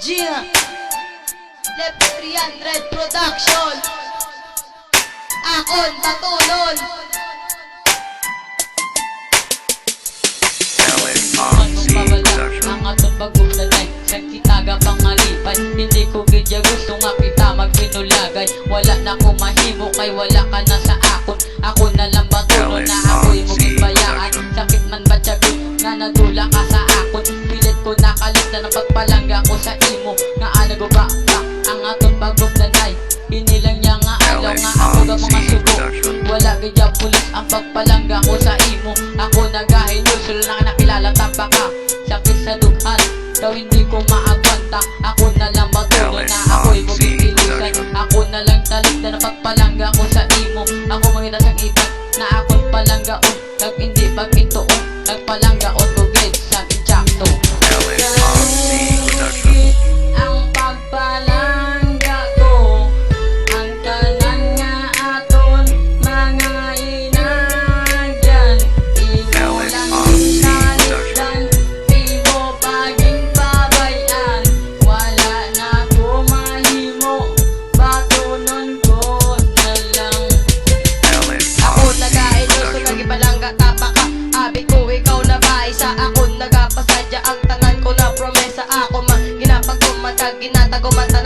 Gia. Lep 300 Production. Akon Batulon mawala ang atong bagong lalay Sa kitaga pangalipay Hindi ko gidya gusto nga kita magpinulagay. Wala na ko mahimo kay wala ka na sa akon. Ako na lang batulo na ako'y mo gibayaan Sakit man ba tiyagot nga nadula ka sa akon? Pilit ko nakalit na ng pagpalangga ko sa imo Nga ano go ba ba ang atong bagong lalay Inilang niya nga alaw nga ako ga mga sugo wala gaya pulis ang pagpalangga ko sa imo. Ako nagahilo, sila na nakilala tabaka Sakit sa dughan, daw hindi ko maagwanta. Ako na lang matulo na ako'y bumipilisan Ako na lang talit na napagpalangga ko sa imo. Ako mangita sa ibat na ako'y palanggaon Nag hindi pagpintuon, nagpalanggaon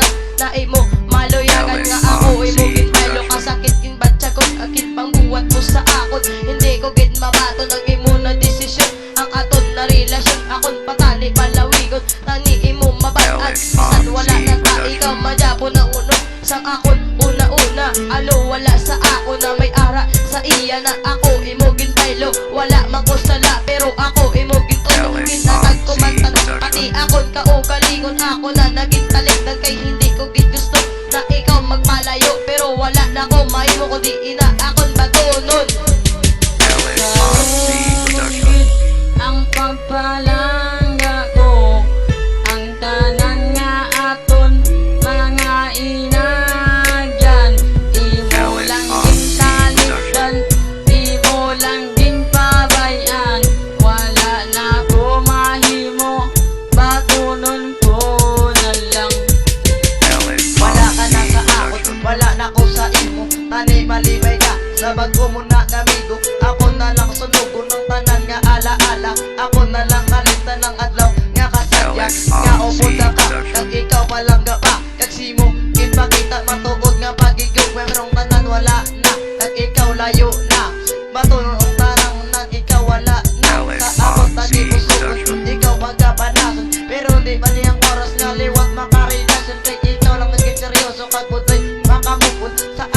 ginatago man tanan Na imo maluyagan nga ako Imo ginpalo kasakit kin batya ko Akit pang buwat mo sa akon. Hindi ko gid mabato Nag imo na desisyon. Ang aton na relasyon Akon patali palawigon. Tani imo mabatan Bisan wala na ta. Ikaw Majapo na uno Sang akon. Una-una Alo wala sa ako na may ara. Sa iya na ako imo ginpaylo Wala man imo Tani malimay ka. Sa bago mo na kamigo Ako na lang sunugo ng tanan nga alaala. Ako na lang kalitan ng adlaw Nga kasadya Nga upunta ka Kag ikaw palangga pa Kag simo Ipakita matuod nga pagigaw Merong tanan wala na Kag ikaw layo na. Matulong ang tarang nang ikaw wala na. Sa ko sugod Ikaw magkapanason Pero di pa niyang oras nga liwat makarilason Kay ikaw lang naging seryoso Kag putoy makamupon Sa